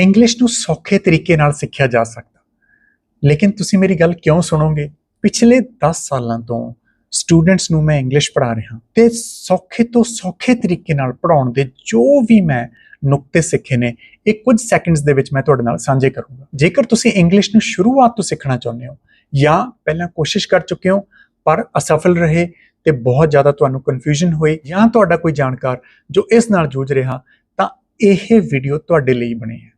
English ਨੂੰ ਸੌਖੇ ਤਰੀਕੇ ਨਾਲ ਸਿੱਖਿਆ ਜਾ ਸਕਦਾ। ਲੇਕਿਨ ਤੁਸੀਂ ਮੇਰੀ ਗੱਲ ਕਿਉਂ ਸੁਣੋਗੇ? ਪਿਛਲੇ 10 ਸਾਲਾਂ ਤੋਂ ਸਟੂਡੈਂਟਸ ਨੂੰ ਮੈਂ ਇੰਗਲਿਸ਼ ਪੜ੍ਹਾ ਰਿਹਾ ਤੇ ਸੌਖੇ ਤੋਂ ਸੌਖੇ ਤਰੀਕੇ ਨਾਲ ਪੜਾਉਣ ਦੇ ਜੋ ਵੀ ਮੈਂ ਨੁਕਤੇ ਸਿੱਖੇ ਨੇ, ਇਹ ਕੁਝ ਸੈਕਿੰਡਸ ਦੇ ਵਿੱਚ ਮੈਂ ਤੁਹਾਡੇ ਨਾਲ ਸਾਂਝੇ ਕਰੂੰਗਾ। ਜੇਕਰ ਤੁਸੀਂ ਇੰਗਲਿਸ਼ ਨੂੰ ਸ਼ੁਰੂਆਤ ਤੋਂ ਸਿੱਖਣਾ ਚਾਹੁੰਦੇ ਹੋ ਜਾਂ ਪਹਿਲਾਂ ਕੋਸ਼ਿਸ਼ ਕਰ ਚੁੱਕੇ ਹੋ, ਪਰ ਅਸਫਲ ਰਹੇ ਤੇ ਬਹੁਤ ਜ਼ਿਆਦਾ ਤੁਹਾਨੂੰ ਕਨਫਿਊਜ਼ਨ ਹੋਈ ਜਾਂ ਤੁਹਾਡਾ ਕੋਈ ਜਾਣਕਾਰ ਜੋ ਇਸ ਨਾਲ ਜੂਝ ਰਿਹਾ, ਤਾਂ ਇਹ ਵੀਡੀਓ ਤੁਹਾਡੇ ਲਈ ਬਣੀ ਹੈ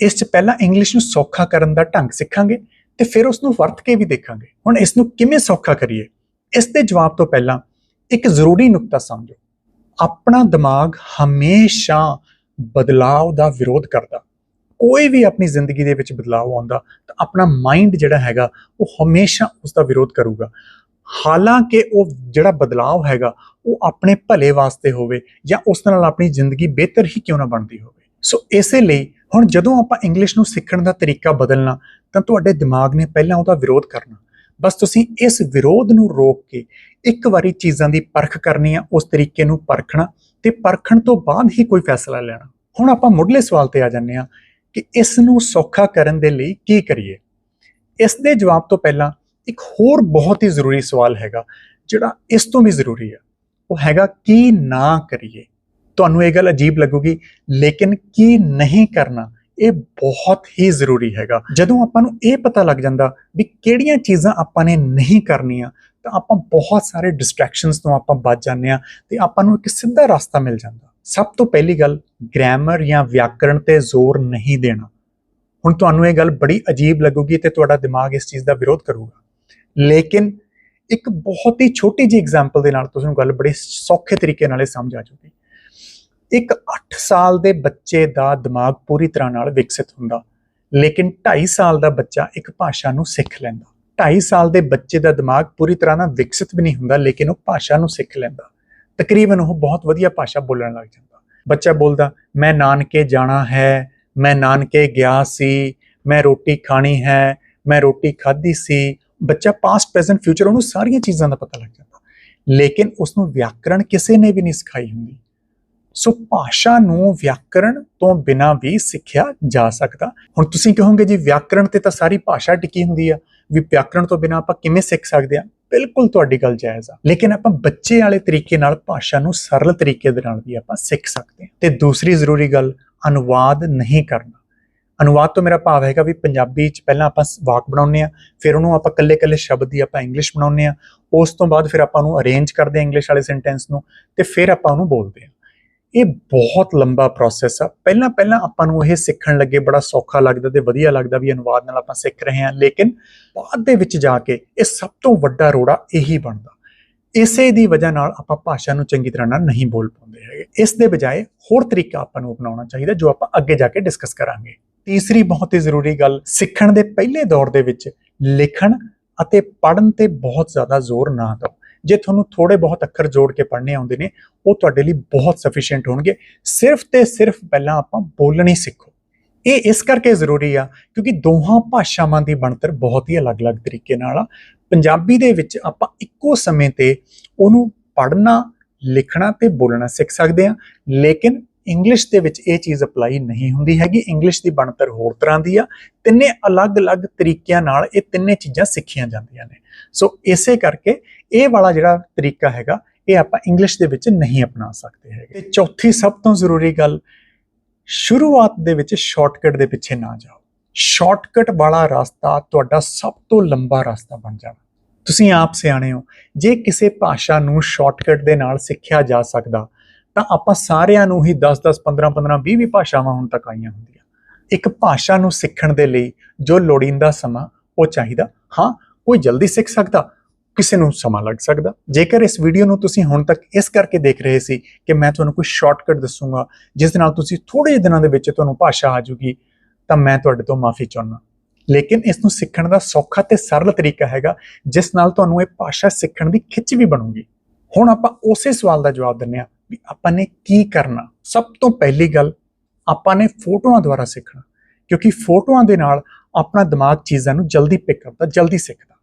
ਇਸ 'ਚ ਪਹਿਲਾਂ ਇੰਗਲਿਸ਼ ਨੂੰ ਸੌਖਾ ਕਰਨ ਦਾ ਢੰਗ ਸਿੱਖਾਂਗੇ ਤੇ ਫਿਰ ਉਸ ਨੂੰ ਵਰਤ ਕੇ ਵੀ ਦੇਖਾਂਗੇ। ਹੁਣ ਇਸ ਨੂੰ ਕਿਵੇਂ ਸੌਖਾ ਕਰੀਏ? ਇਸ ਦੇ ਜਵਾਬ ਤੋਂ ਪਹਿਲਾਂ ਇੱਕ ਜ਼ਰੂਰੀ ਨੁਕਤਾ ਸਮਝੋ। ਆਪਣਾ ਦਿਮਾਗ ਹਮੇਸ਼ਾ ਬਦਲਾਅ ਦਾ ਵਿਰੋਧ ਕਰਦਾ। ਕੋਈ ਵੀ ਆਪਣੀ ਜ਼ਿੰਦਗੀ ਦੇ ਵਿੱਚ ਬਦਲਾਅ ਆਉਂਦਾ, ਤਾਂ ਆਪਣਾ ਮਾਈਂਡ ਜਿਹੜਾ ਹੈਗਾ, ਉਹ ਹਮੇਸ਼ਾ ਉਸ ਦਾ ਵਿਰੋਧ ਕਰੂਗਾ। ਹਾਲਾਂਕਿ ਉਹ ਜਿਹੜਾ ਬਦਲਾਅ ਹੈਗਾ, ਉਹ ਆਪਣੇ ਭਲੇ ਵਾਸਤੇ ਹੋਵੇ ਜਾਂ ਉਸ ਨਾਲ ਆਪਣੀ ਜ਼ਿੰਦਗੀ ਬਿਹਤਰ ਹੀ ਕਿਉਂ ਨਾ ਬਣਦੀ ਹੋਵੇ। ਸੋ ਇਸੇ ਲਈ ਹੁਣ ਜਦੋਂ ਆਪਾਂ ਇੰਗਲਿਸ਼ ਨੂੰ ਸਿੱਖਣ ਦਾ ਤਰੀਕਾ ਬਦਲਣਾ, ਤਾਂ ਤੁਹਾਡੇ ਦਿਮਾਗ ਨੇ ਪਹਿਲਾਂ ਉਹਦਾ ਵਿਰੋਧ ਕਰਨਾ। ਬਸ ਤੁਸੀਂ ਇਸ ਵਿਰੋਧ ਨੂੰ ਰੋਕ ਕੇ ਇੱਕ ਵਾਰੀ ਚੀਜ਼ਾਂ ਦੀ ਪਰਖ ਕਰਨੀ ਆ, ਉਸ ਤਰੀਕੇ ਨੂੰ ਪਰਖਣਾ ਤੇ ਪਰਖਣ ਤੋਂ ਬਾਅਦ ਹੀ ਕੋਈ ਫੈਸਲਾ ਲੈਣਾ। ਹੁਣ ਆਪਾਂ ਮੁੱਢਲੇ ਸਵਾਲ ਤੇ ਆ ਜਾਂਦੇ ਆ ਕਿ ਇਸ ਨੂੰ ਸੌਖਾ ਕਰਨ ਦੇ ਲਈ ਕੀ ਕਰੀਏ। ਇਸ ਦੇ ਜਵਾਬ ਤੋਂ ਪਹਿਲਾਂ ਇੱਕ ਹੋਰ ਬਹੁਤ ਹੀ ਜ਼ਰੂਰੀ ਸਵਾਲ ਹੈਗਾ, ਜਿਹੜਾ ਇਸ ਤੋਂ ਵੀ ਜ਼ਰੂਰੀ ਆ। ਉਹ ਹੈਗਾ ਕੀ ਨਾ ਕਰੀਏ। ਤੁਹਾਨੂੰ ਇਹ ਗੱਲ ਅਜੀਬ ਲੱਗੂਗੀ, ਲੇਕਿਨ ਕੀ ਨਹੀਂ ਕਰਨਾ, ਇਹ ਬਹੁਤ ਹੀ ਜ਼ਰੂਰੀ ਹੈਗਾ। ਜਦੋਂ ਆਪਾਂ ਨੂੰ ਇਹ ਪਤਾ ਲੱਗ ਜਾਂਦਾ ਵੀ ਕਿਹੜੀਆਂ ਚੀਜ਼ਾਂ ਆਪਾਂ ਨੇ ਨਹੀਂ ਕਰਨੀਆਂ, ਤਾਂ ਆਪਾਂ ਬਹੁਤ ਸਾਰੇ ਡਿਸਟਰੈਕਸ਼ਨਸ ਤੋਂ ਆਪਾਂ ਬਚ ਜਾਂਦੇ ਆ ਤੇ ਆਪਾਂ ਨੂੰ ਇੱਕ ਸਿੱਧਾ ਰਸਤਾ ਮਿਲ ਜਾਂਦਾ। ਸਭ ਤੋਂ ਪਹਿਲੀ ਗੱਲ ਗ੍ਰਾਮਰ ਜਾਂ ਵਿਆਕਰਣ ਤੇ ਜ਼ੋਰ ਨਹੀਂ ਦੇਣਾ। ਹੁਣ ਤੁਹਾਨੂੰ ਇਹ ਗੱਲ ਬੜੀ ਅਜੀਬ ਲੱਗੂਗੀ ਤੇ ਤੁਹਾਡਾ ਦਿਮਾਗ ਇਸ ਚੀਜ਼ ਦਾ ਵਿਰੋਧ ਕਰੂਗਾ। ਲੇਕਿਨ ਇੱਕ ਬਹੁਤ ਹੀ ਛੋਟੀ ਜਿਹੀ ਐਗਜ਼ਾਮਪਲ ਦੇ ਨਾਲ ਤੁਹਾਨੂੰ ਗੱਲ ਬੜੇ ਸੌਖੇ ਤਰੀਕੇ ਨਾਲ ਇਹ ਸਮਝ ਆ ਜਾਊਗੀ ਇੱਕ 8 ਸਾਲ ਦੇ ਬੱਚੇ ਦਾ ਦਿਮਾਗ ਪੂਰੀ ਤਰ੍ਹਾਂ ਨਾਲ ਵਿਕਸਿਤ ਹੁੰਦਾ। ਲੇਕਿਨ 2.5 ਸਾਲ ਦਾ ਬੱਚਾ ਇੱਕ ਭਾਸ਼ਾ ਨੂੰ ਸਿੱਖ ਲੈਂਦਾ। 2.5 ਸਾਲ ਦੇ ਬੱਚੇ ਦਾ ਦਿਮਾਗ ਪੂਰੀ ਤਰ੍ਹਾਂ ਨਾਲ ਵਿਕਸਿਤ ਵੀ ਨਹੀਂ ਹੁੰਦਾ, ਲੇਕਿਨ ਉਹ ਭਾਸ਼ਾ ਨੂੰ ਸਿੱਖ ਲੈਂਦਾ। ਤਕਰੀਬਨ ਉਹ ਬਹੁਤ ਵਧੀਆ ਭਾਸ਼ਾ ਬੋਲਣ ਲੱਗ ਜਾਂਦਾ। ਬੱਚਾ ਬੋਲਦਾ, ਮੈਂ ਨਾਨਕੇ ਜਾਣਾ ਹੈ, ਮੈਂ ਨਾਨਕੇ ਗਿਆ ਸੀ, ਮੈਂ ਰੋਟੀ ਖਾਣੀ ਹੈ, ਮੈਂ ਰੋਟੀ ਖਾਧੀ ਸੀ। ਬੱਚਾ ਪਾਸਟ ਪ੍ਰੈਜ਼ੈਂਟ ਫਿਊਚਰ ਉਹਨੂੰ ਸਾਰੀਆਂ ਚੀਜ਼ਾਂ ਦਾ ਪਤਾ ਲੱਗ ਜਾਂਦਾ। ਲੇਕਿਨ ਉਸ ਨੂੰ ਵਿਆਕਰਣ ਕਿਸੇ ਨੇ ਵੀ ਨਹੀਂ ਸਿਖਾਈ ਹੁੰਦੀ। ਸੋ ਭਾਸ਼ਾ ਨੂੰ ਵਿਆਕਰਣ ਤੋਂ ਬਿਨਾ ਵੀ ਸਿੱਖਿਆ ਜਾ ਸਕਦਾ। ਹੁਣ ਤੁਸੀਂ ਕਹੋਗੇ ਜੀ ਵਿਆਕਰਣ ਤੇ ਤਾਂ ਸਾਰੀ ਭਾਸ਼ਾ ਟਿਕੀ ਹੁੰਦੀ ਆ, ਵੀ ਵਿਆਕਰਣ ਤੋਂ ਬਿਨਾ ਆਪਾਂ ਕਿਵੇਂ ਸਿੱਖ ਸਕਦੇ ਆ? ਬਿਲਕੁਲ ਤੁਹਾਡੀ ਗੱਲ ਜਾਇਜ਼ ਆ। ਲੇਕਿਨ ਆਪਾਂ ਬੱਚੇ ਵਾਲੇ ਤਰੀਕੇ ਨਾਲ ਭਾਸ਼ਾ ਨੂੰ ਸਰਲ ਤਰੀਕੇ ਦੇ ਨਾਲ ਵੀ ਆਪਾਂ ਸਿੱਖ ਸਕਦੇ ਹਾਂ ਤੇ ਦੂਸਰੀ ਜ਼ਰੂਰੀ ਗੱਲ, ਅਨੁਵਾਦ ਨਹੀਂ ਕਰਨਾ। ਅਨੁਵਾਦ ਤੋਂ ਮੇਰਾ ਭਾਵ ਹੈਗਾ ਵੀ ਪੰਜਾਬੀ ਚ ਪਹਿਲਾਂ ਆਪਾਂ ਵਾਕ ਬਣਾਉਂਦੇ ਆ, ਫਿਰ ਉਹਨੂੰ ਆਪਾਂ ਕੱਲੇ-ਕੱਲੇ ਸ਼ਬਦ ਦੀ ਆਪਾਂ ਇੰਗਲਿਸ਼ ਬਣਾਉਂਦੇ ਆ, ਉਸ ਤੋਂ ਬਾਅਦ ਫਿਰ ਆਪਾਂ ਉਹਨੂੰ ਅਰੇਂਜ ਕਰਦੇ ਆ ਇੰਗਲਿਸ਼ ਵਾਲੇ ਸੈਂਟੈਂਸ ਨੂੰ, ਤੇ ਫਿਰ ਆਪਾਂ ਉਹਨੂੰ ਬੋਲਦੇ ਆ। ਇਹ ਬਹੁਤ ਲੰਬਾ ਪ੍ਰੋਸੈਸ ਆ। ਪਹਿਲਾਂ ਪਹਿਲਾਂ ਆਪਾਂ ਨੂੰ ਇਹ ਸਿੱਖਣ ਲੱਗੇ, ਬੜਾ ਸੌਖਾ ਲੱਗਦਾ ਤੇ ਵਧੀਆ ਲੱਗਦਾ ਵੀ ਅਨੁਵਾਦ ਨਾਲ ਆਪਾਂ ਸਿੱਖ ਰਹੇ ਹਾਂ। ਲੇਕਿਨ ਬਾਅਦ ਦੇ ਵਿੱਚ ਜਾ ਕੇ ਇਹ ਸਭ ਤੋਂ ਵੱਡਾ ਰੋੜਾ ਇਹੀ ਬਣਦਾ। ਇਸੇ ਦੀ ਵਜ੍ਹਾ ਨਾਲ ਆਪਾਂ ਭਾਸ਼ਾ ਨੂੰ ਚੰਗੀ ਤਰ੍ਹਾਂ ਨਾਲ ਨਹੀਂ ਬੋਲ ਪਾਉਂਦੇ ਹੈਗੇ। ਇਸ ਦੇ ਬਜਾਏ ਹੋਰ ਤਰੀਕਾ ਆਪਾਂ ਨੂੰ ਅਪਣਾਉਣਾ ਚਾਹੀਦਾ, ਜੋ ਆਪਾਂ ਅੱਗੇ ਜਾ ਕੇ ਡਿਸਕਸ ਕਰਾਂਗੇ। ਤੀਸਰੀ ਬਹੁਤ ਹੀ ਜ਼ਰੂਰੀ ਗੱਲ, ਸਿੱਖਣ ਦੇ ਪਹਿਲੇ ਦੌਰ ਦੇ ਵਿੱਚ ਲਿਖਣ ਅਤੇ ਪੜ੍ਹਨ ਤੇ ਬਹੁਤ ਜ਼ਿਆਦਾ ਜ਼ੋਰ ਨਾ ਦਿਓ। ਜੇ ਤੁਹਾਨੂੰ ਥੋੜੇ ਬਹੁਤ ਅੱਖਰ ਜੋੜ ਕੇ ਪੜ੍ਹਨੇ ਆਉਂਦੇ ਨੇ, ਉਹ ਤੁਹਾਡੇ ਲਈ ਬਹੁਤ ਸਫੀਸ਼ੀਐਂਟ ਹੋਣਗੇ। ਸਿਰਫ ਤੇ ਸਿਰਫ ਪਹਿਲਾਂ ਆਪਾਂ ਬੋਲਣੀ ਸਿੱਖੋ। ਇਹ ਇਸ ਕਰਕੇ ਜ਼ਰੂਰੀ ਆ, ਕਿਉਂਕਿ ਦੋਹਾਂ ਭਾਸ਼ਾਵਾਂ ਦੀ ਬਣਤਰ ਬਹੁਤ ਹੀ ਅਲੱਗ-ਅਲੱਗ ਤਰੀਕੇ ਨਾਲ ਆ। ਪੰਜਾਬੀ ਦੇ ਵਿੱਚ ਆਪਾਂ ਇੱਕੋ ਸਮੇਂ ਤੇ ਉਹਨੂੰ ਪੜ੍ਹਨਾ, ਲਿਖਣਾ ਤੇ ਬੋਲਣਾ ਸਿੱਖ ਸਕਦੇ ਆ। ਲੇਕਿਨ ਇੰਗਲਿਸ਼ ਦੇ ਵਿੱਚ ਇਹ ਚੀਜ਼ ਅਪਲਾਈ ਨਹੀਂ ਹੁੰਦੀ ਹੈਗੀ। ਇੰਗਲਿਸ਼ ਦੀ ਬਣਤਰ ਹੋਰ ਤਰ੍ਹਾਂ ਦੀ ਆ। ਤਿੰਨੇ ਅਲੱਗ-ਅਲੱਗ ਤਰੀਕਿਆਂ ਨਾਲ ਇਹ ਤਿੰਨੇ ਚੀਜ਼ਾਂ ਸਿੱਖੀਆਂ ਜਾਂਦੀਆਂ ਨੇ। ਸੋ ਇਸੇ ਕਰਕੇ ਇਹ ਵਾਲਾ ਜਿਹੜਾ ਤਰੀਕਾ ਹੈਗਾ, ਇਹ ਆਪਾਂ ਇੰਗਲਿਸ਼ ਦੇ ਵਿੱਚ ਨਹੀਂ ਅਪਣਾ ਸਕਦੇ ਹੈਗੇ। ਤੇ ਚੌਥੀ ਸਭ ਤੋਂ ਜ਼ਰੂਰੀ ਗੱਲ, ਸ਼ੁਰੂਆਤ ਦੇ ਵਿੱਚ ਸ਼ਾਰਟਕਟ ਦੇ ਪਿੱਛੇ ਨਾ ਜਾਓ। ਸ਼ਾਰਟਕਟ ਵਾਲਾ ਰਸਤਾ ਤੁਹਾਡਾ ਸਭ ਤੋਂ ਲੰਬਾ ਰਸਤਾ ਬਣ ਜਾਣਾ। ਤੁਸੀਂ ਆਪ ਸਿਆਣੇ ਹੋ। ਜੇ ਕਿਸੇ ਭਾਸ਼ਾ ਨੂੰ ਸ਼ਾਰਟਕਟ ਦੇ ਨਾਲ ਸਿੱਖਿਆ ਜਾ ਸਕਦਾ ਤਾਂ ਆਪਾਂ ਸਾਰਿਆਂ ਨੂੰ ਹੀ 10 10 15 15 20 20 ਭਾਸ਼ਾਵਾਂ ਹੁਣ ਤੱਕ ਆਈਆਂ ਹੁੰਦੀਆਂ। ਇੱਕ ਭਾਸ਼ਾ ਨੂੰ ਸਿੱਖਣ ਦੇ ਲਈ ਜੋ ਲੋੜੀਂਦਾ ਸਮਾਂ, ਉਹ ਚਾਹੀਦਾ। ਹਾਂ, ਕੋਈ ਜਲਦੀ ਸਿੱਖ ਸਕਦਾ, ਕਿਸੇ ਨੂੰ ਸਮਾਂ ਲੱਗ ਸਕਦਾ। ਜੇਕਰ ਇਸ ਵੀਡੀਓ ਨੂੰ ਤੁਸੀਂ ਹੁਣ ਤੱਕ ਇਸ ਕਰਕੇ ਦੇਖ ਰਹੇ ਸੀ ਕਿ ਮੈਂ ਤੁਹਾਨੂੰ ਕੋਈ ਸ਼ਾਰਟਕਟ ਦੱਸੂਗਾ, ਜਿਸ ਨਾਲ ਤੁਸੀਂ ਥੋੜੇ ਜਿਹੇ ਦਿਨਾਂ ਦੇ ਵਿੱਚ ਤੁਹਾਨੂੰ ਭਾਸ਼ਾ ਆ ਜੂਗੀ, ਤਾਂ ਮੈਂ ਤੁਹਾਡੇ ਤੋਂ ਮਾਫੀ ਚਾਹੁੰਦਾ। ਲੇਕਿਨ ਇਸ ਨੂੰ ਸਿੱਖਣ ਦਾ ਸੌਖਾ ਤੇ ਸਰਲ ਤਰੀਕਾ ਹੈਗਾ, ਜਿਸ ਨਾਲ ਤੁਹਾਨੂੰ ਇਹ ਭਾਸ਼ਾ ਸਿੱਖਣ ਦੀ ਖਿੱਚ ਵੀ ਬਣੂਗੀ। ਹੁਣ ਆਪਾਂ ਉਸੇ ਸਵਾਲ ਦਾ ਜਵਾਬ ਦਿੰਨੇ ਆ ਵੀ ਆਪਾਂ ਨੇ ਕੀ ਕਰਨਾ? ਸਭ ਤੋਂ ਪਹਿਲੀ ਗੱਲ ਆਪਾਂ ਨੇ ਫੋਟੋਆਂ ਦੁਆਰਾ ਸਿੱਖਣਾ, ਕਿਉਂਕਿ ਫੋਟੋਆਂ ਦੇ ਨਾਲ ਆਪਣਾ ਦਿਮਾਗ ਚੀਜ਼ਾਂ ਨੂੰ ਜਲਦੀ ਪਿਕ ਕਰਦਾ, ਜਲਦੀ ਸਿੱਖਦਾ।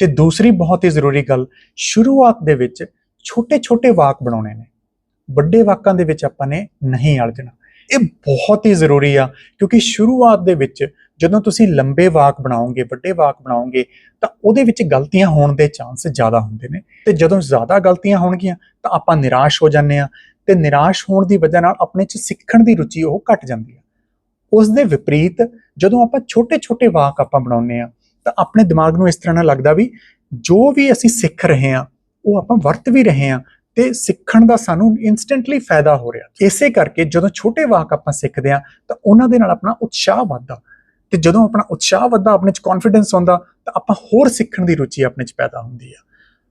ਤੇ ਦੂਸਰੀ ਬਹੁਤ ਹੀ ਜ਼ਰੂਰੀ ਗੱਲ, ਸ਼ੁਰੂਆਤ ਦੇ ਵਿੱਚ ਛੋਟੇ-ਛੋਟੇ ਵਾਕ ਬਣਾਉਣੇ ਨੇ। ਵੱਡੇ ਵਾਕਾਂ ਦੇ ਵਿੱਚ ਆਪਾਂ ਨੇ ਨਹੀਂ ਅਲਝਣਾ ਇਹ ਬਹੁਤ ਹੀ ਜ਼ਰੂਰੀ ਆ, ਕਿਉਂਕਿ ਸ਼ੁਰੂਆਤ ਦੇ ਵਿੱਚ ਜਦੋਂ ਤੁਸੀਂ ਲੰਬੇ ਵਾਕ ਬਣਾਓਗੇ, ਵੱਡੇ ਵਾਕ ਬਣਾਓਗੇ, ਤਾਂ ਉਹਦੇ ਵਿੱਚ ਗਲਤੀਆਂ ਹੋਣ ਦੇ ਚਾਂਸ ਜ਼ਿਆਦਾ ਹੁੰਦੇ ਨੇ। ਤੇ ਜਦੋਂ ਜ਼ਿਆਦਾ ਗਲਤੀਆਂ ਹੋਣਗੀਆਂ, ਤਾਂ ਆਪਾਂ ਨਿਰਾਸ਼ ਹੋ ਜਾਂਦੇ ਆ ਤੇ ਨਿਰਾਸ਼ ਹੋਣ ਦੀ ਵਜ੍ਹਾ ਨਾਲ ਆਪਣੇ ਚ ਸਿੱਖਣ ਦੀ ਰੁਚੀ ਉਹ ਘਟ ਜਾਂਦੀ ਆ ਉਸ ਦੇ ਵਿਪਰੀਤ ਜਦੋਂ ਆਪਾਂ ਛੋਟੇ-ਛੋਟੇ ਵਾਕ ਆਪਾਂ ਬਣਾਉਂਦੇ ਆ ਤਾਂ ਆਪਣੇ ਦਿਮਾਗ ਨੂੰ ਇਸ ਤਰ੍ਹਾਂ ਨਾਲ ਲੱਗਦਾ ਵੀ ਜੋ ਵੀ ਅਸੀਂ ਸਿੱਖ ਰਹੇ ਆ ਉਹ ਆਪਾਂ ਵਰਤ ਵੀ ਰਹੇ ਆ ਤੇ ਸਿੱਖਣ ਦਾ ਸਾਨੂੰ ਇਨਸਟੈਂਟਲੀ ਫਾਇਦਾ ਹੋ ਰਿਹਾ। ਇਸੇ ਕਰਕੇ ਜਦੋਂ ਛੋਟੇ ਵਾਕ ਆਪਾਂ ਸਿੱਖਦੇ ਆ ਤਾਂ ਉਹਨਾਂ ਦੇ ਨਾਲ ਆਪਣਾ ਉਤਸ਼ਾਹ ਵੱਧਦਾ। ਤੇ ਜਦੋਂ ਆਪਣਾ ਉਤਸ਼ਾਹ ਵੱਧਦਾ, ਆਪਣੇ ਚ ਕੌਨਫੀਡੈਂਸ ਆਉਂਦਾ, ਤਾਂ ਆਪਾਂ ਹੋਰ ਸਿੱਖਣ ਦੀ ਰੁਚੀ ਆਪਣੇ ਚ ਪੈਦਾ ਹੁੰਦੀ ਆ।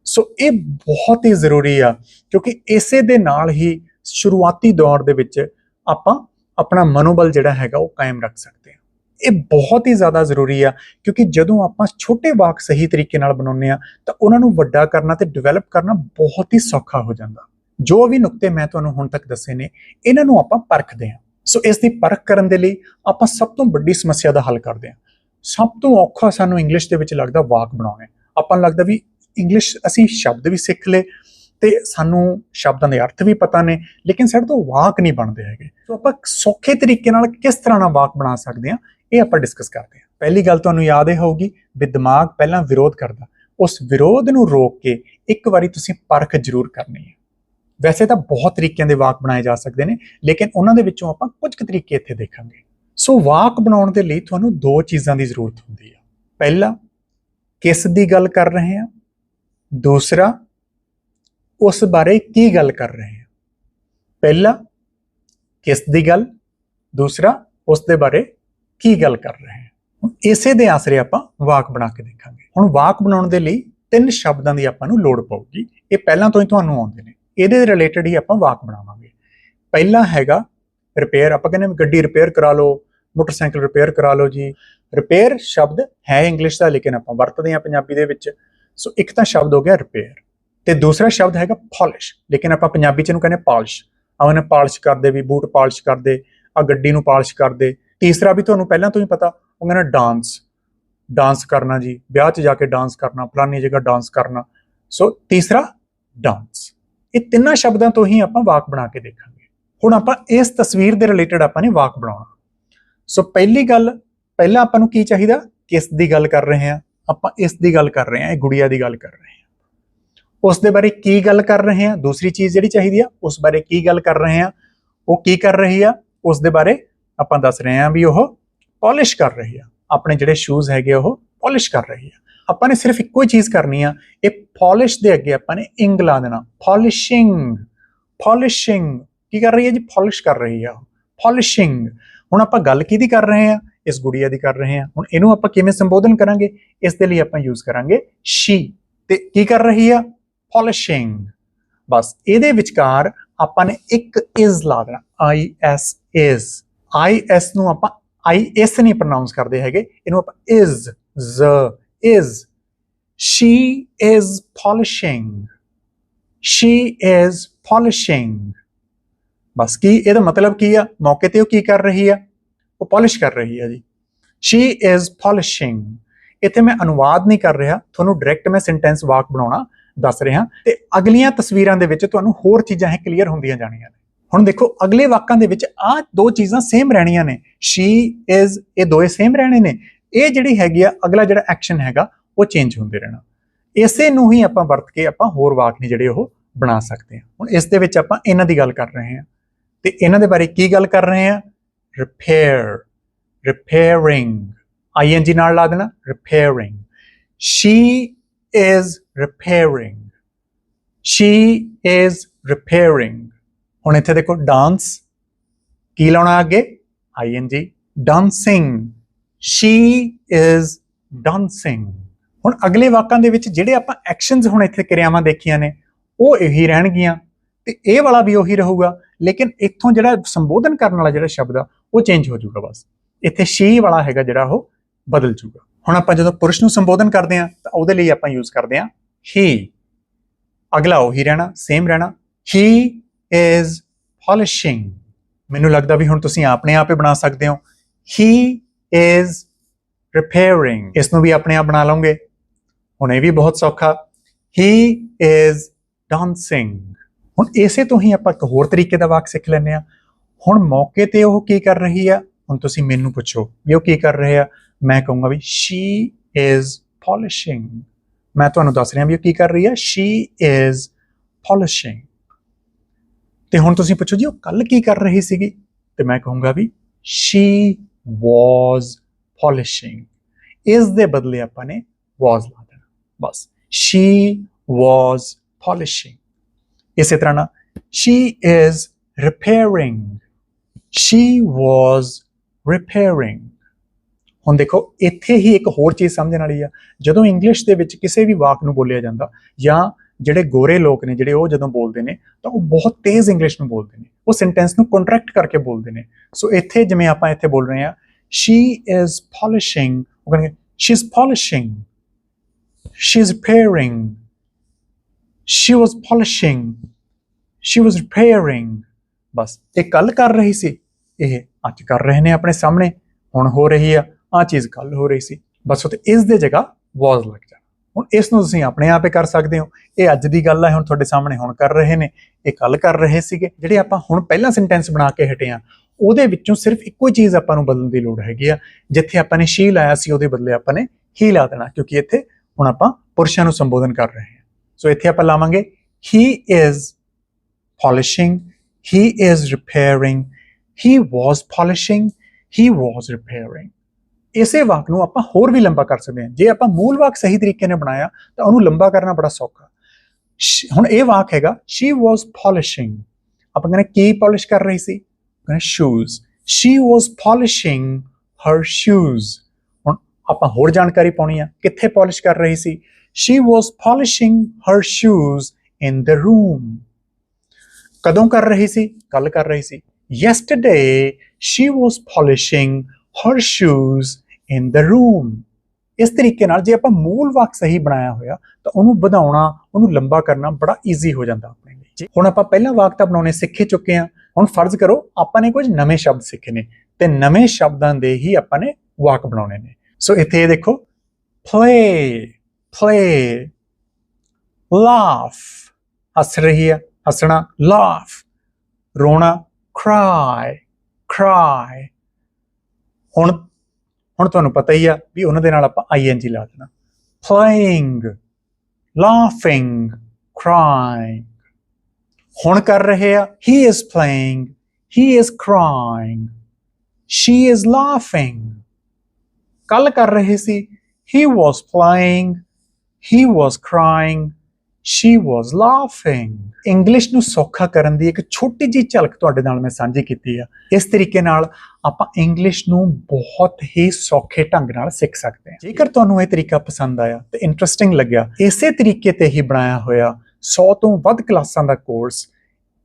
ਸੋ ਇਹ ਬਹੁਤ ਹੀ ਜ਼ਰੂਰੀ ਆ, ਕਿਉਂਕਿ ਇਸੇ ਦੇ ਨਾਲ ਹੀ ਸ਼ੁਰੂਆਤੀ ਦੌਰ ਦੇ ਵਿੱਚ ਆਪਾਂ ਆਪਣਾ ਮਨੋਬਲ ਜਿਹੜਾ ਹੈਗਾ, ਉਹ ਕਾਇਮ ਰੱਖ ਸਕਦੇ ਹਾਂ ਇਹ ਬਹੁਤ ਹੀ ਜ਼ਿਆਦਾ ਜ਼ਰੂਰੀ ਆ, ਕਿਉਂਕਿ ਜਦੋਂ ਆਪਾਂ ਛੋਟੇ ਵਾਕ ਸਹੀ ਤਰੀਕੇ ਨਾਲ ਬਣਾਉਂਦੇ ਆ, ਤਾਂ ਉਹਨਾਂ ਨੂੰ ਵੱਡਾ ਕਰਨਾ ਤੇ ਡਿਵੈਲਪ ਕਰਨਾ ਬਹੁਤ ਹੀ ਸੌਖਾ ਹੋ ਜਾਂਦਾ। ਜੋ ਵੀ ਨੁਕਤੇ ਮੈਂ ਤੁਹਾਨੂੰ ਹੁਣ ਤੱਕ ਦੱਸੇ ਨੇ, ਇਹਨਾਂ ਨੂੰ ਆਪਾਂ ਪਰਖਦੇ ਹਾਂ ਸੋ ਇਸ ਦੀ ਪਰਖ ਕਰਨ ਦੇ ਲਈ ਆਪਾਂ ਸਭ ਤੋਂ ਵੱਡੀ ਸਮੱਸਿਆ ਦਾ ਹੱਲ ਕਰਦੇ ਹਾਂ। ਸਭ ਤੋਂ ਔਖਾ ਸਾਨੂੰ ਇੰਗਲਿਸ਼ ਦੇ ਵਿੱਚ ਲੱਗਦਾ ਵਾਕ ਬਣਾਉਣਾ ਆਪਾਂ ਨੂੰ ਲੱਗਦਾ ਵੀ ਇੰਗਲਿਸ਼ ਅਸੀਂ ਸ਼ਬਦ ਵੀ ਸਿੱਖ ਲਏ ਤੇ ਸਾਨੂੰ ਸ਼ਬਦਾਂ ਦੇ ਅਰਥ ਵੀ ਪਤਾ ਨੇ, ਲੇਕਿਨ ਸਾਡੇ ਤੋਂ ਵਾਕ ਨਹੀਂ ਬਣਦੇ ਹੈਗੇ। ਸੋ ਆਪਾਂ ਸੌਖੇ ਤਰੀਕੇ ਨਾਲ ਕਿਸ ਤਰ੍ਹਾਂ ਨਾਲ ਵਾਕ ਬਣਾ ਸਕਦੇ ਹਾਂ, ਇਹ ਆਪਾਂ ਡਿਸਕਸ ਕਰਦੇ ਹਾਂ। ਪਹਿਲੀ ਗੱਲ ਤੁਹਾਨੂੰ ਯਾਦ ਹੈ ਹੋਊਗੀ ਵੀ ਦਿਮਾਗ ਪਹਿਲਾਂ ਵਿਰੋਧ ਕਰਦਾ। ਉਸ ਵਿਰੋਧ ਨੂੰ ਰੋਕ ਕੇ ਇੱਕ ਵਾਰੀ ਤੁਸੀਂ ਪਰਖ ਜ਼ਰੂਰ ਕਰਨੀ ਹੈ। ਵੈਸੇ ਤਾਂ ਬਹੁਤ ਤਰੀਕਿਆਂ ਦੇ ਵਾਕ ਬਣਾਏ ਜਾ ਸਕਦੇ ਨੇ, ਲੇਕਿਨ ਉਹਨਾਂ ਦੇ ਵਿੱਚੋਂ ਆਪਾਂ ਕੁਝ ਕੁ ਤਰੀਕੇ ਇੱਥੇ ਦੇਖਾਂਗੇ। ਸੋ ਵਾਕ ਬਣਾਉਣ ਦੇ ਲਈ ਤੁਹਾਨੂੰ ਦੋ ਚੀਜ਼ਾਂ ਦੀ ਜ਼ਰੂਰਤ ਹੁੰਦੀ ਹੈ ਪਹਿਲਾ, ਕਿਸ ਦੀ ਗੱਲ ਕਰ ਰਹੇ ਹਾਂ ਦੂਸਰਾ, ਉਸ ਬਾਰੇ ਕੀ ਗੱਲ ਕਰ ਰਹੇ ਹਾਂ ਪਹਿਲਾ, ਕਿਸ ਦੀ ਗੱਲ? ਦੂਸਰਾ, ਉਸ ਦੇ ਬਾਰੇ ਕੀ ਗੱਲ ਕਰ ਰਹੇ ਹਾਂ ਇਸੇ ਦੇ ਆਸਰੇ ਆਪਾਂ ਵਾਕ ਬਣਾ ਕੇ ਦੇਖਾਂਗੇ। ਹੁਣ ਵਾਕ ਬਣਾਉਣ ਦੇ ਲਈ ਤਿੰਨ ਸ਼ਬਦਾਂ ਦੀ ਆਪਾਂ ਨੂੰ ਲੋੜ ਪਊਗੀ। ਇਹ ਪਹਿਲਾਂ ਤੋਂ ਹੀ ਤੁਹਾਨੂੰ ਆਉਂਦੇ ਨੇ। ਇਹਦੇ ਦੇ ਰਿਲੇਟਡ ਹੀ ਆਪਾਂ ਵਾਕ ਬਣਾਵਾਂਗੇ। ਪਹਿਲਾ ਹੈਗਾ ਰਿਪੇਅਰ ਆਪਾਂ ਕਹਿੰਦੇ ਹਾਂ ਗੱਡੀ ਰਿਪੇਅਰ ਕਰਾ ਲਓ, ਮੋਟਰਸਾਈਕਲ ਰਿਪੇਅਰ ਕਰਾ ਲਓ ਜੀ। ਰਿਪੇਅਰ ਸ਼ਬਦ ਹੈ ਇੰਗਲਿਸ਼ ਦਾ, ਲੇਕਿਨ ਆਪਾਂ ਵਰਤਦੇ ਹਾਂ ਪੰਜਾਬੀ ਦੇ ਵਿੱਚ। ਸੋ ਇੱਕ ਤਾਂ ਸ਼ਬਦ ਹੋ ਗਿਆ ਰਿਪੇਅਰ ਤੇ ਦੂਸਰਾ ਸ਼ਬਦ ਹੈਗਾ ਪਾਲਿਸ਼ ਲੇਕਿਨ ਆਪਾਂ ਪੰਜਾਬੀ ਚ ਇਹਨੂੰ ਕਹਿੰਦੇ ਪਾਲਿਸ਼। ਆਵਨੇ ਪਾਲਿਸ਼ ਕਰਦੇ ਵੀ, ਬੂਟ ਪਾਲਿਸ਼ ਕਰਦੇ ਆ ਗੱਡੀ ਨੂੰ ਪਾਲਿਸ਼ ਕਰਦੇ। ਤੀਸਰਾ ਵੀ ਤੁਹਾਨੂੰ ਪਹਿਲਾਂ ਤੋਂ ਹੀ ਪਤਾ, ਉਹ ਕਹਿੰਦਾ ਡਾਂਸ ਡਾਂਸ ਕਰਨਾ ਜੀ, ਵਿਆਹ 'ਚ ਜਾ ਕੇ ਡਾਂਸ ਕਰਨਾ, ਫਲਾਨੀ ਜਗ੍ਹਾ ਡਾਂਸ ਕਰਨਾ। ਸੋ ਤੀਸਰਾ ਡਾਂਸ ਇਹ ਤਿੰਨਾਂ ਸ਼ਬਦਾਂ ਤੋਂ ਹੀ ਆਪਾਂ ਵਾਕ ਬਣਾ ਕੇ ਦੇਖਾਂਗੇ। ਹੁਣ ਆਪਾਂ ਇਸ ਤਸਵੀਰ ਦੇ ਰਿਲੇਟਡ ਆਪਾਂ ਨੇ ਵਾਕ ਬਣਾਉਣਾ। ਸੋ ਪਹਿਲੀ ਗੱਲ, ਪਹਿਲਾਂ ਆਪਾਂ ਨੂੰ ਕੀ ਚਾਹੀਦਾ? ਕਿਸ ਦੀ ਗੱਲ ਕਰ ਰਹੇ ਹਾਂ? ਆਪਾਂ ਇਸ ਦੀ ਗੱਲ ਕਰ ਰਹੇ ਹਾਂ, ਇਹ ਗੁੜੀਆ ਦੀ ਗੱਲ ਕਰ ਰਹੇ ਹਾਂ। ਉਸ ਦੇ ਬਾਰੇ ਕੀ ਗੱਲ ਕਰ ਰਹੇ ਹਾਂ? ਦੂਸਰੀ ਚੀਜ਼ ਜਿਹੜੀ ਚਾਹੀਦੀ ਆ, ਉਸ ਬਾਰੇ ਕੀ ਗੱਲ ਕਰ ਰਹੇ ਹਾਂ? ਉਹ ਕੀ ਕਰ ਰਹੀ ਆ? ਉਸ ਦੇ ਬਾਰੇ ਆਪਾਂ ਦੱਸ ਰਹੇ ਹਾਂ ਵੀ ਉਹ ਪਾਲਿਸ਼ ਕਰ ਰਹੀ ਆ। ਆਪਣੇ ਜਿਹੜੇ ਸ਼ੂਜ਼ ਹੈਗੇ ਉਹ ਪਾਲਿਸ਼ ਕਰ ਰਹੀ ਆ। ਆਪਾਂ ਨੇ ਸਿਰਫ ਇੱਕੋ ਹੀ ਚੀਜ਼ ਕਰਨੀ ਆ, ਇਹ ਪਾਲਿਸ਼ ਦੇ ਅੱਗੇ ਆਪਾਂ ਨੇ ਇੰਗ ਲਾ ਦੇਣਾ ਪਾਲਿਸ਼ਿੰਗ ਪਾਲਿਸ਼ਿੰਗ ਕੀ ਕਰ ਰਹੀ ਹੈ ਜੀ? ਪਾਲਿਸ਼ ਕਰ ਰਹੀ ਆ ਪਾਲਿਸ਼ਿੰਗ ਹੁਣ ਆਪਾਂ ਗੱਲ ਕਿਹਦੀ ਕਰ ਰਹੇ ਆ? ਇਸ ਗੁੜੀਆ ਦੀ ਕਰ ਰਹੇ ਆ। ਹੁਣ ਇਹਨੂੰ ਆਪਾਂ ਕਿਵੇਂ ਸੰਬੋਧਨ ਕਰਾਂਗੇ? ਇਸ ਦੇ ਲਈ ਆਪਾਂ ਯੂਜ਼ ਕਰਾਂਗੇ ਸ਼ੀ ਤੇ ਕੀ ਕਰ ਰਹੀ ਆ? ਪਾਲਿਸ਼ਿੰਗ ਬਸ ਇਹਦੇ ਵਿਚਕਾਰ ਆਪਾਂ ਨੇ ਇੱਕ ਇਜ਼ ਲਾ ਦੇਣਾ I S is I S ਨੂੰ ਆਪਾਂ ਆਈ ਐਸ ਨਹੀਂ ਪ੍ਰੋਨਾਂਸ ਕਰਦੇ ਹੈਗੇ, ਇਹਨੂੰ ਆਪਾਂ is z is. She is polishing. She is polishing. ਬਸ ਕੀ ਇਹਦਾ ਮਤਲਬ ਕੀ ਆ? ਮੌਕੇ ਤੇ ਉਹ ਕੀ ਕਰ ਰਹੀ ਆ? ਉਹ ਪਾਲਿਸ਼ ਕਰ ਰਹੀ ਆ ਜੀ। She is polishing. ਇੱਥੇ ਮੈਂ ਅਨੁਵਾਦ ਨਹੀਂ ਕਰ ਰਿਹਾ। ਤੁਹਾਨੂੰ ਡਾਇਰੈਕਟ ਮੈਂ ਸੈਂਟੈਂਸ ਵਾਕ ਬਣਾਉਣਾ ਦੱਸ ਰਿਹਾ। ਤੇ ਅਗਲੀਆਂ ਤਸਵੀਰਾਂ ਦੇ ਵਿੱਚ ਤੁਹਾਨੂੰ ਹੋਰ ਚੀਜ਼ਾਂ ਹੈ ਕਲੀਅਰ ਹੁੰਦੀਆਂ ਜਾਣੀਆਂ ਨੇ। ਹੁਣ ਦੇਖੋ, ਅਗਲੇ ਵਾਕਾਂ ਦੇ ਵਿੱਚ ਆ ਦੋ ਚੀਜ਼ਾਂ ਸੇਮ ਰਹਿਣੀਆਂ ਨੇ। She is, ਇਹ ਦੋਏ ਸੇਮ ਰਹਿਣੇ ਨੇ। ਇਹ ਜਿਹੜੀ ਹੈਗੀ ਆ, ਅਗਲਾ ਜਿਹੜਾ ਐਕਸ਼ਨ ਹੈਗਾ, ਉਹ ਚੇਂਜ ਹੁੰਦੇ ਰਹਿਣਾ। ਇਸੇ ਨੂੰ ਹੀ ਆਪਾਂ ਵਰਤ ਕੇ ਆਪਾਂ ਹੋਰ ਵਾਕ ਨੇ ਜਿਹੜੇ ਉਹ ਬਣਾ ਸਕਦੇ ਹਾਂ। ਹੁਣ ਇਸ ਦੇ ਵਿੱਚ ਆਪਾਂ ਇਹਨਾਂ ਦੀ ਗੱਲ ਕਰ ਰਹੇ ਹਾਂ। ਤੇ ਇਹਨਾਂ ਦੇ ਬਾਰੇ ਕੀ ਗੱਲ ਕਰ ਰਹੇ ਹਾਂ? ਰਿਪੇਅਰ ਰਿਪੇਅਰਿੰਗ ing ਨਾਲ ਲਾ ਦੇਣਾ repairing she is repairing she is repairing ਹੁਣ ਇੱਥੇ ਦੇਖੋ ਡਾਂਸ ਕੀ ਲਾਉਣਾ ਅੱਗੇ? ing dancing she is dancing ਹੁਣ ਅਗਲੇ ਵਾਕਾਂ ਦੇ ਵਿੱਚ ਜਿਹੜੇ ਆਪਾਂ ਐਕਸ਼ਨਸ ਹੁਣ ਇੱਥੇ ਕਿਰਿਆਵਾਂ ਦੇਖੀਆਂ ਨੇ, ਉਹ ਇਹੀ ਰਹਿਣਗੀਆਂ ਤੇ ਇਹ ਵਾਲਾ ਵੀ ਉਹੀ ਰਹੂਗਾ, ਲੇਕਿਨ ਇੱਥੋਂ ਜਿਹੜਾ ਸੰਬੋਧਨ ਕਰਨ ਵਾਲਾ ਜਿਹੜਾ ਸ਼ਬਦ ਆ, ਉਹ ਚੇਂਜ ਹੋ ਜਾਊਗਾ ਬਸ। ਇੱਥੇ ਸ਼ੀ ਵਾਲਾ ਹੈਗਾ ਜਿਹੜਾ ਉਹ ਬਦਲ ਜਾਊਗਾ। ਹੁਣ ਆਪਾਂ ਜਦੋਂ ਪੁਰਸ਼ ਨੂੰ ਸੰਬੋਧਨ ਕਰਦੇ ਆ ਤਾਂ ਉਹਦੇ ਲਈ ਆਪਾਂ ਯੂਜ਼ ਕਰਦੇ ਆ ਹੀ ਅਗਲਾ ਉਹੀ ਰਹਿਣਾ ਸੇਮ ਰਹਿਣਾ। ਹੀ ਇਜ਼ polishing ਮੈਨੂੰ ਲੱਗਦਾ ਵੀ ਹੁਣ ਤੁਸੀਂ ਆਪਣੇ ਆਪ ਹੀ ਬਣਾ ਸਕਦੇ ਹੋ। ਹੀ is repairing. ਇਸ ਨੂੰ ਵੀ ਆਪਣੇ ਆਪ ਬਣਾ ਲਓਗੇ। ਹੁਣ ਇਹ ਵੀ ਬਹੁਤ ਸੌਖਾ। ਹੀ is dancing ਹੁਣ ਇਸੇ ਤੋਂ ਹੀ ਆਪਾਂ ਇੱਕ ਹੋਰ ਤਰੀਕੇ ਦਾ ਵਾਕ ਸਿੱਖ ਲੈਂਦੇ ਆ ਹੁਣ ਮੌਕੇ ਤੇ ਉਹ ਕੀ ਕਰ ਰਹੀ ਆ? ਹੁਣ ਤੁਸੀਂ ਮੈਨੂੰ ਪੁੱਛੋ ਵੀ ਉਹ ਕੀ ਕਰ ਰਹੇ? ਆ ਮੈਂ ਕਹੂੰਗਾ ਵੀ she is polishing ਮੈਂ ਤੁਹਾਨੂੰ ਦੱਸ ਰਿਹਾ ਵੀ ਉਹ ਕੀ ਕਰ ਰਹੀ ਆ? ਸ਼ੀ ਇਜ਼ polishing ਤੇ ਹੁਣ ਤੁਸੀਂ ਪੁੱਛੋ ਜੀ, ਉਹ ਕੱਲ ਕੀ ਕਰ ਰਹੀ ਸੀਗੀ? ਤੇ ਮੈਂ ਕਹੂੰਗਾ ਵੀ she was polishing. ਇਸ ਦੇ ਬਦਲੇ ਆਪਾਂ ਨੇ was ਲਾ ਦੇਣਾ ਬਸ ਸ਼ੀ was polishing. ਇਸੇ ਤਰ੍ਹਾਂ ਨਾ she is repairing. She was repairing. ਹੁਣ ਦੇਖੋ, ਇੱਥੇ ਹੀ ਇੱਕ ਹੋਰ ਚੀਜ਼ ਸਮਝਣ ਵਾਲੀ ਆ। ਜਦੋਂ ਇੰਗਲਿਸ਼ ਦੇ ਵਿੱਚ ਕਿਸੇ ਵੀ ਵਾਕ ਨੂੰ ਬੋਲਿਆ ਜਾਂਦਾ ਜਾਂ ਜਿਹੜੇ ਗੋਰੇ ਲੋਕ ਨੇ, ਜਿਹੜੇ ਉਹ ਜਦੋਂ ਬੋਲਦੇ ਨੇ, ਤਾਂ ਉਹ ਬਹੁਤ ਤੇਜ਼ ਇੰਗਲਿਸ਼ ਨੂੰ ਬੋਲਦੇ ਨੇ। ਉਹ ਸੈਂਟੈਂਸ ਨੂੰ ਕੰਟਰੈਕਟ ਕਰਕੇ ਬੋਲਦੇ ਨੇ। ਸੋ ਇੱਥੇ ਜਿਵੇਂ ਆਪਾਂ ਇੱਥੇ ਬੋਲ ਰਹੇ ਆ ਸ਼ੀ ਇਜ਼ polishing, ਉਹ ਕਹਿੰਦੇ she's polishing she's repairing, she was polishing, she was repairing ਬਸ, ਇਹ ਕੱਲ ਕਰ ਰਹੀ ਸੀ, ਇਹ ਅੱਜ ਕਰ ਰਹੇ ਨੇ ਆਪਣੇ ਸਾਹਮਣੇ, ਹੁਣ ਹੋ ਰਹੀ ਆ ਆ ਚੀਜ਼ ਕੱਲ ਹੋ ਰਹੀ ਸੀ। ਬਸ ਉੱਤੇ ਇਸ ਦੇ ਜਗ੍ਹਾ was ਲੱਗ ਜਾਣਾ। ਹੁਣ ਇਸ ਨੂੰ ਤੁਸੀਂ ਆਪਣੇ ਆਪੇ ਕਰ ਸਕਦੇ ਹੋ। ਇਹ ਅੱਜ ਦੀ ਗੱਲ ਹੈ ਹੁਣ ਤੁਹਾਡੇ ਸਾਹਮਣੇ ਹੁਣ ਕਰ ਰਹੇ ਨੇ। ਇਹ ਕੱਲ ਕਰ ਰਹੇ ਸੀਗੇ। ਜਿਹੜੇ ਆਪਾਂ ਹੁਣ ਪਹਿਲਾਂ ਸੈਂਟੈਂਸ ਬਣਾ ਕੇ ਹਟੇ ਆ, ਉਹਦੇ ਵਿੱਚੋਂ ਸਿਰਫ ਇੱਕੋ ਹੀ ਚੀਜ਼ ਆਪਾਂ ਨੂੰ ਬਦਲਣ ਦੀ ਲੋੜ ਹੈਗੀ ਆ। ਜਿੱਥੇ ਆਪਾਂ ਨੇ ਸ਼ੀ ਲਾਇਆ ਸੀ, ਉਹਦੇ ਬਦਲੇ ਆਪਾਂ ਨੇ ਹੀ ਲਾ ਦੇਣਾ, ਕਿਉਂਕਿ ਇੱਥੇ ਹੁਣ ਆਪਾਂ ਪੁਰਸ਼ਾਂ ਨੂੰ ਸੰਬੋਧਨ ਕਰ ਰਹੇ ਹਾਂ। ਸੋ ਇੱਥੇ ਆਪਾਂ ਲਾਵਾਂਗੇ he is polishing he is repairing he was polishing he was repairing. ਇਸੇ ਵਾਕ ਨੂੰ ਆਪਾਂ ਹੋਰ ਵੀ ਲੰਬਾ ਕਰ ਸਕਦੇ ਹਾਂ। ਜੇ ਆਪਾਂ ਮੂਲ ਵਾਕ ਸਹੀ ਤਰੀਕੇ ਨਾਲ ਬਣਾਇਆ, ਤਾਂ ਉਹਨੂੰ ਲੰਬਾ ਕਰਨਾ ਬੜਾ ਸੌਖਾ। ਹੁਣ ਇਹ ਵਾਕ ਹੈਗਾ ਸ਼ੀ was polishing. ਆਪਾਂ ਕਹਿੰਦੇ, ਕੀ ਪਾਲਿਸ਼ ਕਰ ਰਹੀ ਸੀ? ਕਹਿੰਦੇ, shoes. She was polishing her shoes. ਹੁਣ ਆਪਾਂ ਹੋਰ ਜਾਣਕਾਰੀ ਪਾਉਣੀ ਆ, ਕਿੱਥੇ ਪਾਲਿਸ਼ ਕਰ ਰਹੀ ਸੀ? She was polishing her shoes in the room ਕਦੋਂ ਕਰ ਰਹੀ ਸੀ? ਕੱਲ ਕਰ ਰਹੀ ਸੀ। Yesterday, she was polishing her shoes in the room ਇਸ ਤਰੀਕੇ ਨਾਲ ਜੇ ਆਪਾਂ ਮੂਲ ਵਾਕ ਸਹੀ ਬਣਾਇਆ ਹੋਇਆ ਤਾਂ ਉਹਨੂੰ ਵਧਾਉਣਾ ਉਹਨੂੰ ਲੰਬਾ ਕਰਨਾ ਬੜਾ ਈਜ਼ੀ ਹੋ ਜਾਂਦਾ ਆਪਣੇ ਲਈ। ਜੀ, ਹੁਣ ਆਪਾਂ ਪਹਿਲਾਂ ਵਾਕ ਤਾਂ ਬਣਾਉਣੇ ਸਿੱਖ ਚੁੱਕੇ ਹਾਂ। ਹੁਣ ਫਰਜ਼ ਕਰੋ ਆਪਾਂ ਨੇ ਕੁਝ ਨਵੇਂ ਸ਼ਬਦ ਸਿੱਖੇ ਨੇ ਤੇ ਨਵੇਂ ਸ਼ਬਦਾਂ ਦੇ ਹੀ ਆਪਾਂ ਨੇ ਵਾਕ ਬਣਾਉਣੇ ਨੇ। ਸੋ ਇੱਥੇ ਇਹ ਦੇਖੋ play play laugh ਹੱਸ ਰਹੀ ਹੈ ਹੱਸਣਾ ਲਾਫ ਰੋਣਾ cry cry ਹੁਣ ਹੁਣ ਤੁਹਾਨੂੰ ਪਤਾ ਹੀ ਆ ਵੀ ਉਹਨਾਂ ਦੇ ਨਾਲ ਆਪਾਂ ing ਲਾ ਦੇਣਾ playing laughing crying ਹੁਣ ਕਰ ਰਹੇ ਆ he is playing he is crying she is laughing ਕੱਲ ਕਰ ਰਹੇ ਸੀ he was playing he was crying she was laughing English ਨੂੰ ਸੌਖਾ ਕਰਨ ਦੀ ਇੱਕ ਛੋਟੀ ਜਿਹੀ ਝਲਕ ਤੁਹਾਡੇ ਨਾਲ ਮੈਂ ਸਾਂਝੀ ਕੀਤੀ ਆ। ਇਸ ਤਰੀਕੇ ਨਾਲ ਆਪਾਂ ਇੰਗਲਿਸ਼ ਨੂੰ ਬਹੁਤ ਹੀ ਸੌਖੇ ਢੰਗ ਨਾਲ ਸਿੱਖ ਸਕਦੇ ਹਾਂ ਜੇਕਰ ਤੁਹਾਨੂੰ ਇਹ ਤਰੀਕਾ ਪਸੰਦ ਆਇਆ ਤੇ ਇੰਟਰਸਟਿੰਗ ਲੱਗਿਆ, ਇਸੇ ਤਰੀਕੇ ਤੇ ਹੀ ਬਣਾਇਆ ਹੋਇਆ 100 ਤੋਂ ਵੱਧ ਕਲਾਸਾਂ ਦਾ ਕੋਰਸ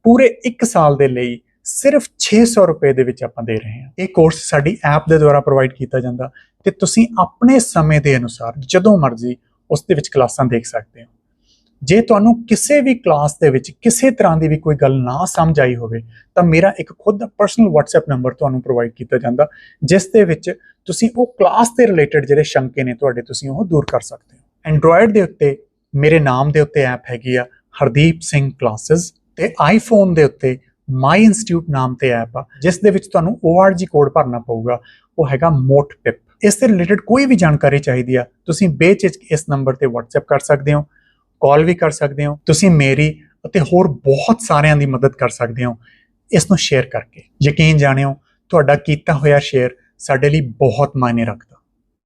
ਪੂਰੇ 1 ਸਾਲ ਦੇ ਲਈ ਸਿਰਫ 600 ਰੁਪਏ ਦੇ ਵਿੱਚ ਆਪਾਂ ਦੇ ਰਹੇ ਹਾਂ ਇਹ ਕੋਰਸ ਸਾਡੀ ਐਪ ਦੇ ਦੁਆਰਾ ਪ੍ਰੋਵਾਈਡ ਕੀਤਾ ਜਾਂਦਾ ਤੇ ਤੁਸੀਂ ਆਪਣੇ ਸਮੇਂ ਦੇ ਅਨੁਸਾਰ ਜਦੋਂ ਮਰਜ਼ੀ ਉਸ ਦੇ ਵਿੱਚ ਕਲਾਸਾਂ ਦੇਖ ਸਕਦੇ ਹੋ। ਜੇ ਤੁਹਾਨੂੰ ਕਿਸੇ ਵੀ ਕਲਾਸ ਦੇ ਵਿੱਚ ਕਿਸੇ ਤਰ੍ਹਾਂ ਦੀ ਵੀ ਕੋਈ ਗੱਲ ਨਾ ਸਮਝ ਆਈ ਹੋਵੇ, ਤਾਂ ਮੇਰਾ ਇੱਕ ਖੁਦ ਪਰਸਨਲ WhatsApp ਨੰਬਰ ਤੁਹਾਨੂੰ ਪ੍ਰੋਵਾਈਡ ਕੀਤਾ ਜਾਂਦਾ, ਜਿਸ ਦੇ ਵਿੱਚ ਤੁਸੀਂ ਉਹ ਕਲਾਸ ਦੇ ਰਿਲੇਟਡ ਜਿਹੜੇ ਸ਼ੰਕੇ ਨੇ ਤੁਹਾਡੇ ਤੁਸੀਂ ਉਹ ਦੂਰ ਕਰ ਸਕਦੇ ਹੋ। ਐਂਡਰੋਇਡ ਦੇ ਉੱਤੇ, ਮੇਰੇ ਨਾਮ ਦੇ ਉੱਤੇ ਐਪ ਹੈਗੀ ਆ, ਹਰਦੀਪ ਸਿੰਘ ਕਲਾਸਿਸ ਤੇ ਆਈਫੋਨ ਦੇ ਉੱਤੇ ਮਾਈ ਇੰਸਟੀਚਿਊਟ ਨਾਮ ਤੇ ਐਪ ਆ, ਜਿਸ ਦੇ ਵਿੱਚ ਤੁਹਾਨੂੰ ORG ਕੋਡ ਭਰਨਾ ਪਊਗਾ, ਉਹ ਹੈਗਾ ਮੋਟਪਿਪ ਇਸ ਦੇ ਰਿਲੇਟਡ ਕੋਈ ਵੀ ਜਾਣਕਾਰੀ ਚਾਹੀਦੀ ਆ, ਤੁਸੀਂ ਬੇਝਿਜਕ ਇਸ ਨੰਬਰ ਤੇ WhatsApp ਕਰ ਸਕਦੇ ਹੋ। ਕਾਲ ਵੀ ਕਰ ਸਕਦੇ ਹੋ, ਤੁਸੀਂ ਮੇਰੀ ਅਤੇ ਹੋਰ ਬਹੁਤ ਸਾਰਿਆਂ ਦੀ ਮਦਦ ਕਰ ਸਕਦੇ ਹੋ। ਇਸ ਨੂੰ ਸ਼ੇਅਰ ਕਰਕੇ ਯਕੀਨ ਜਾਣਿਓ, ਤੁਹਾਡਾ ਕੀਤਾ ਹੋਇਆ ਸ਼ੇਅਰ ਸਾਡੇ ਲਈ ਬਹੁਤ ਮਾਇਨੇ ਰੱਖਦਾ